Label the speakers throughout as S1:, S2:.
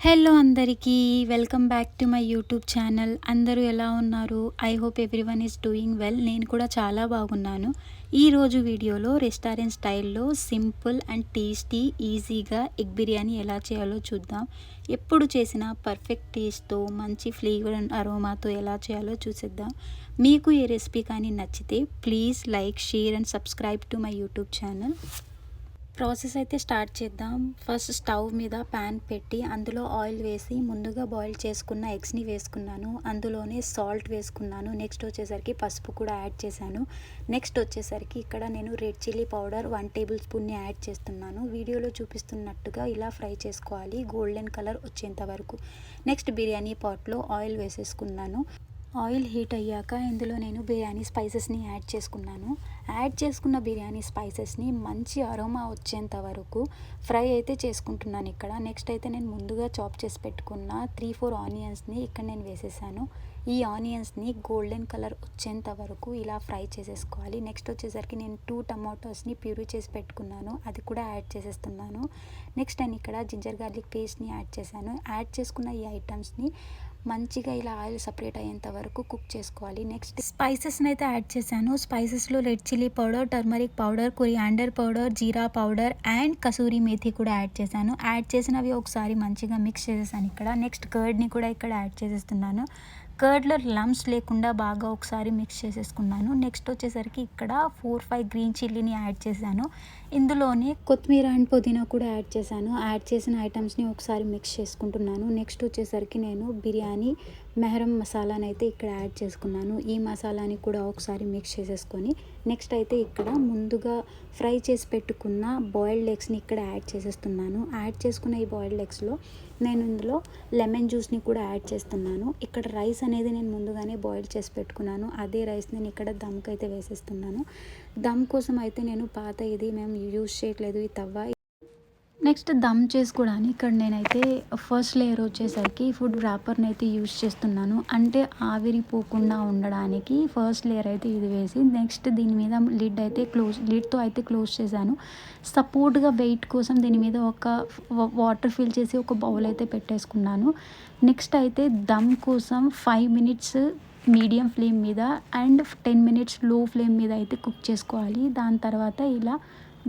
S1: Hello అందరికీ welcome back to my YouTube channel అందరూ ఎలా ఉన్నారు? I hope everyone is doing well నేను కూడా చాలా బాగున్నాను. ఈరోజు వీడియోలో రెస్టారెంట్ స్టైల్లో సింపుల్ అండ్ టేస్టీ ఈజీగా ఎగ్ బిర్యానీ ఎలా చేయాలో చూద్దాం. ఎప్పుడు చేసిన పర్ఫెక్ట్ టేస్ట్తో మంచి ఫ్లేవర్ అండ్ అరోమాతో ఎలా చేయాలో చూసేద్దాం. మీకు ఈ రెసిపీ కానీ నచ్చితే please like share and subscribe to my YouTube channel process అయితే స్టార్ట్ చేద్దాం. ఫస్ట్ స్టవ్ మీద ప్యాన్ పెట్టి అందులో ఆయిల్ వేసి ముందుగా బాయిల్ చేసుకున్న ఎగ్స్ని వేసుకున్నాను. అందులోనే సాల్ట్ వేసుకున్నాను. నెక్స్ట్ వచ్చేసరికి పసుపు కూడా యాడ్ చేశాను. నెక్స్ట్ వచ్చేసరికి ఇక్కడ నేను red chilli powder one table స్పూన్ని add చేస్తున్నాను. వీడియోలో చూపిస్తున్నట్టుగా ఇలా ఫ్రై చేసుకోవాలి. గోల్డెన్ కలర్ వచ్చేంత వరకు. నెక్స్ట్ బిర్యానీ పాట్లో ఆయిల్ వేసేసుకున్నాను. ఆయిల్ హీట్ అయ్యాక ఇందులో నేను బిర్యానీ స్పైసెస్ని యాడ్ చేసుకున్నాను. యాడ్ చేసుకున్న బిర్యానీ స్పైసెస్ని మంచి అరోమా వచ్చేంత వరకు ఫ్రై అయితే చేసుకుంటున్నాను ఇక్కడ. నెక్స్ట్ అయితే నేను ముందుగా చాప్ చేసి పెట్టుకున్న త్రీ ఫోర్ ఆనియన్స్ని ఇక్కడ నేను వేసేసాను. ఈ ఆనియన్స్ని గోల్డెన్ కలర్ వచ్చేంత వరకు ఇలా ఫ్రై చేసేసుకోవాలి. నెక్స్ట్ వచ్చేసరికి నేను టూ టమాటోస్ని ప్యూరీ చేసి పెట్టుకున్నాను. అది కూడా యాడ్ చేసేస్తున్నాను. నెక్స్ట్ నేను ఇక్కడ జింజర్ గార్లిక్ పేస్ట్ని యాడ్ చేశాను. యాడ్ చేసుకున్న ఈ ఐటమ్స్ని మంచిగా ఇలా ఆయిల్ సపరేట్ అయ్యేంత వరకు కుక్ చేసుకోవాలి. నెక్స్ట్ స్పైసెస్ని అయితే యాడ్ చేశాను. స్పైసెస్లో red chilli powder turmeric powder coriander powder jeera powder and kasuri methi కూడా యాడ్ చేశాను. యాడ్ చేసినవి ఒకసారి మంచిగా మిక్స్ చేసేసాను ఇక్కడ. నెక్స్ట్ కర్డ్ని కూడా ఇక్కడ యాడ్ చేసేస్తున్నాను. కర్డ్లో లమ్స్ లేకుండా బాగా ఒకసారి మిక్స్ చేసేసుకున్నాను. నెక్స్ట్ వచ్చేసరికి ఇక్కడ ఫోర్ ఫైవ్ గ్రీన్ చిల్లీని యాడ్ చేశాను. ఇందులోనే కొత్తిమీర అండ్ పుదీనా కూడా యాడ్ చేశాను. యాడ్ చేసిన ఐటమ్స్ని ఒకసారి మిక్స్ చేసుకుంటున్నాను. నెక్స్ట్ వచ్చేసరికి నేను బిర్యానీ మెహరం మసాలాని అయితే ఇక్కడ యాడ్ చేసుకున్నాను. ఈ మసాలాని కూడా ఒకసారి మిక్స్ చేసేసుకొని నెక్స్ట్ అయితే ఇక్కడ ముందుగా ఫ్రై చేసి పెట్టుకున్న బాయిల్డ్ ఎగ్స్ని ఇక్కడ యాడ్ చేసేస్తున్నాను. యాడ్ చేసుకున్న ఈ బాయిల్డ్ ఎగ్స్లో నేను ఇందులో లెమన్ జ్యూస్ని కూడా యాడ్ చేస్తున్నాను. ఇక్కడ రైస్ అనేది నేను ముందుగానే బాయిల్ చేసి పెట్టుకున్నాను. అదే రైస్ నేను ఇక్కడ దమ్కి అయితే వేసేస్తున్నాను. దమ్ కోసం అయితే నేను పాత ఇది మేము యూజ్ చేయట్లేదు. ఈ తవ్వ నెక్స్ట్ దమ్ చేసుకోవడానికి ఇక్కడ నేనైతే ఫస్ట్ లేయర్ వచ్చేసరికి ఫుడ్ ర్యాపర్ని అయితే యూజ్ చేస్తున్నాను. అంటే ఆవిరిపోకుండా ఉండడానికి ఫస్ట్ లేయర్ అయితే ఇది వేసి నెక్స్ట్ దీని మీద లిడ్ అయితే క్లోజ్ లిడ్తో అయితే క్లోజ్ చేశాను. సపోర్ట్గా వెయిట్ కోసం దీని మీద ఒక వాటర్ ఫిల్ చేసి ఒక బౌల్ అయితే పెట్టేసుకున్నాను. నెక్స్ట్ అయితే దమ్ కోసం ఫైవ్ మినిట్స్ మీడియం ఫ్లేమ్ మీద అండ్ టెన్ మినిట్స్లో ఫ్లేమ్ మీద అయితే కుక్ చేసుకోవాలి. దాని తర్వాత ఇలా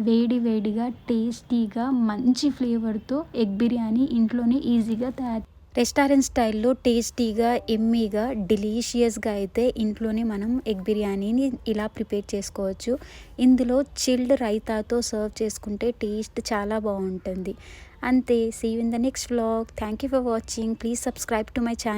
S1: వేడి వేడిగా టేస్టీగా మంచి ఫ్లేవర్తో ఎగ్ బిర్యానీ ఇంట్లోనే ఈజీగా తయారు. రెస్టారెంట్ స్టైల్లో టేస్టీగా ఎమ్మీగా డెలీషియస్గా అయితే ఇంట్లోనే మనం ఎగ్ బిర్యానీని ఇలా ప్రిపేర్ చేసుకోవచ్చు. ఇందులో చిల్డ్ రైతాతో సర్వ్ చేసుకుంటే టేస్ట్ చాలా బాగుంటుంది. అంతే. See in the next vlog thank you for watching please subscribe to my channel